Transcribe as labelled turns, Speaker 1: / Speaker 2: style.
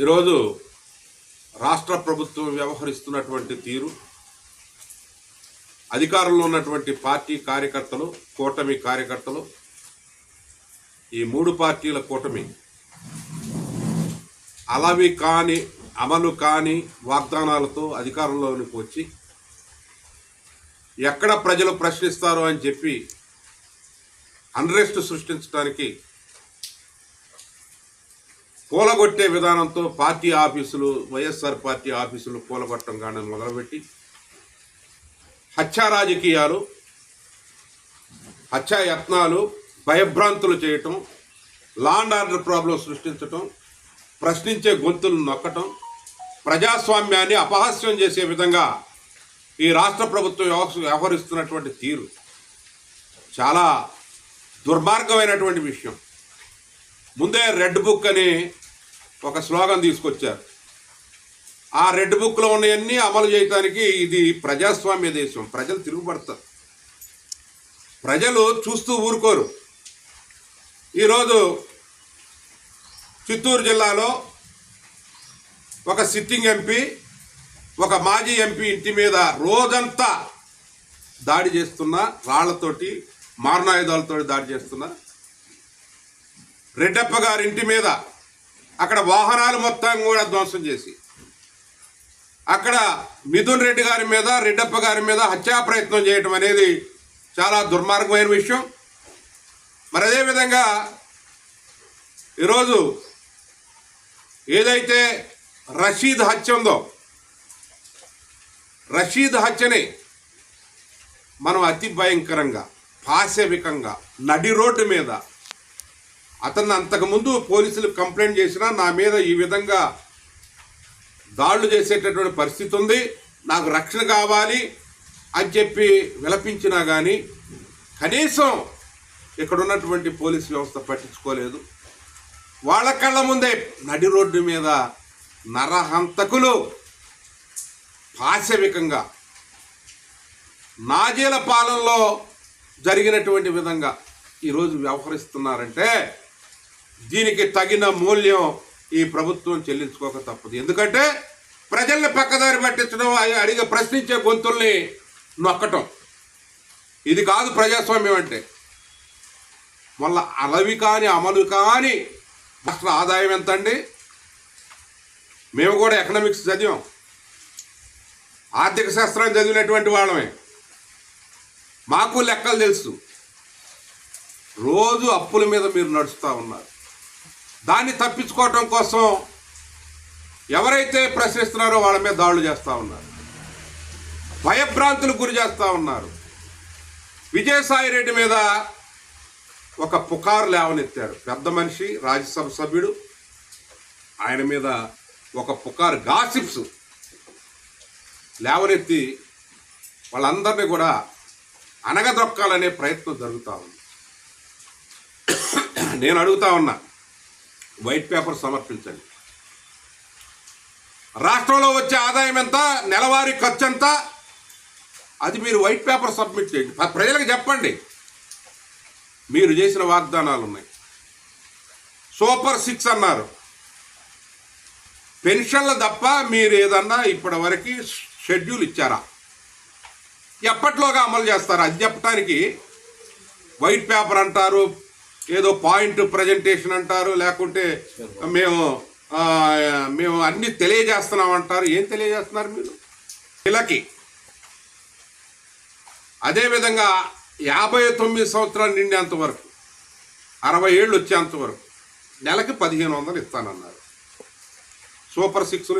Speaker 1: ఈరోజు రాష్ట్ర ప్రభుత్వం వ్యవహరిస్తున్నటువంటి తీరు అధికారంలో ఉన్నటువంటి పార్టీ కార్యకర్తలు కూటమి కార్యకర్తలు ఈ మూడు పార్టీల కూటమి అలవి కాని అమలు కాని వాగ్దానాలతో అధికారంలోనికి వచ్చి ఎక్కడ ప్రజలు ప్రశ్నిస్తారో అని చెప్పి అన్రెస్ట్ సృష్టించడానికి కూలగొట్టే విధానంతో పార్టీ ఆఫీసులు వైఎస్ఆర్ పార్టీ ఆఫీసులు కూలగొట్టడం కానీ మొదలుపెట్టి హత్యా రాజకీయాలు హత్యా యత్నాలు భయభ్రాంతులు చేయటం లాండ్ ఆర్డర్ ప్రాబ్లం సృష్టించటం ప్రశ్నించే గొంతులు నొక్కటం ప్రజాస్వామ్యాన్ని అపహాస్యం చేసే విధంగా ఈ రాష్ట్ర ప్రభుత్వం వ్యవహరిస్తున్నటువంటి తీరు చాలా దుర్మార్గమైనటువంటి విషయం. ముందే రెడ్ బుక్ అని ఒక స్లోగన్ తీసుకొచ్చారు. ఆ రెడ్ బుక్లో ఉన్నవన్నీ అమలు చేయడానికి ఇది ప్రజాస్వామ్య దేశం. ప్రజలు తిరుగుబడతారు. ప్రజలు చూస్తూ ఊరుకోరు. ఈరోజు చిత్తూరు జిల్లాలో ఒక సిట్టింగ్ ఎంపీ ఒక మాజీ ఎంపీ ఇంటి మీద రోజంతా దాడి చేస్తున్న రాళ్ళతోటి మారణాయుధాలతో దాడి చేస్తున్న రెడ్డప్ప గారి ఇంటి మీద అక్కడ వాహనాలు మొత్తం కూడా ధ్వంసం చేసి అక్కడ మిథున్ రెడ్డి గారి మీద రెడ్డప్ప గారి మీద హత్యా ప్రయత్నం చేయటం అనేది చాలా దుర్మార్గమైన విషయం. మరి అదేవిధంగా ఈరోజు ఏదైతే రషీద్ హత్య ఉందో రషీద్ హత్యని మనం అతి భయంకరంగా పాశవికంగా నడి రోడ్డు మీద అతన్ని అంతకుముందు పోలీసులు కంప్లైంట్ చేసినా నా మీద ఈ విధంగా దాడులు చేసేటటువంటి పరిస్థితి ఉంది. నాకు రక్షణ కావాలి అని చెప్పి విలపించినా కానీ కనీసం ఇక్కడ ఉన్నటువంటి పోలీస్ వ్యవస్థ పట్టించుకోలేదు. వాళ్ళ కళ్ళ ముందే నడి రోడ్డు మీద నరహంతకులు పాశవికంగా నాజీల పాలనలో జరిగినటువంటి విధంగా ఈరోజు వ్యవహరిస్తున్నారంటే దీనికి తగిన మూల్యం ఈ ప్రభుత్వం చెల్లించుకోక తప్పదు. ఎందుకంటే ప్రజల్ని పక్కదారి పట్టించడం అ- అడిగే ప్రశ్నించే గొంతుల్ని నొక్కటం. ఇది కాదు ప్రజాస్వామ్యం అంటే. మళ్ళా అలవి కాని అమలు కాని అసలు ఆదాయం ఎంత అండి మేము కూడా ఎకనామిక్స్ చదివాం. ఆర్థిక శాస్త్రం చదివినటువంటి వాళ్ళమే. మాకు లెక్కలు తెలుసు. రోజు అప్పుల మీద మీరు నడుస్తూ ఉన్నారు. దాన్ని తప్పించుకోవటం కోసం ఎవరైతే ప్రశ్నిస్తున్నారో వాళ్ళ మీద దాడులు చేస్తూ ఉన్నారు. భయభ్రాంతులకు గురి చేస్తూ ఉన్నారు. విజయసాయి రెడ్డి మీద ఒక పుకారు లేవనెత్తారు. పెద్ద మనిషి రాజ్యసభ సభ్యుడు. ఆయన మీద ఒక పుకారు గాసిప్స్ లేవనెత్తి వాళ్ళందరినీ కూడా అనగదొక్కాలనే ప్రయత్నం జరుగుతూ ఉంది. నేను అడుగుతా ఉన్నా వైట్ పేపర్ సమర్పించండి. రాష్ట్రంలో వచ్చే ఆదాయం ఎంత నెలవారీ ఖర్చు ఎంత అది మీరు వైట్ పేపర్ సబ్మిట్ చేయండి. ప్రజలకు చెప్పండి. మీరు చేసిన వాగ్దానాలు ఉన్నాయి. సూపర్ సిక్స్ అన్నారు. పెన్షన్లు తప్ప మీరు ఏదన్నా ఇప్పటి వరకు షెడ్యూల్ ఇచ్చారా? ఎప్పట్లోగా అమలు చేస్తారా? అది చెప్పడానికి వైట్ పేపర్ అంటారు ఏదో పాయింట్ ప్రజెంటేషన్ అంటారు లేకుంటే మేము మేము అన్ని తెలియజేస్తున్నాం అంటారు. ఏం తెలియజేస్తున్నారు మీరు? వీళ్ళకి అదేవిధంగా యాభై తొమ్మిది సంవత్సరాలు నిండేంత వరకు అరవై ఏళ్ళు వచ్చేంత వరకు నెలకి పదిహేను వందలు ఇస్తానన్నారు. సూపర్ సిక్స్లు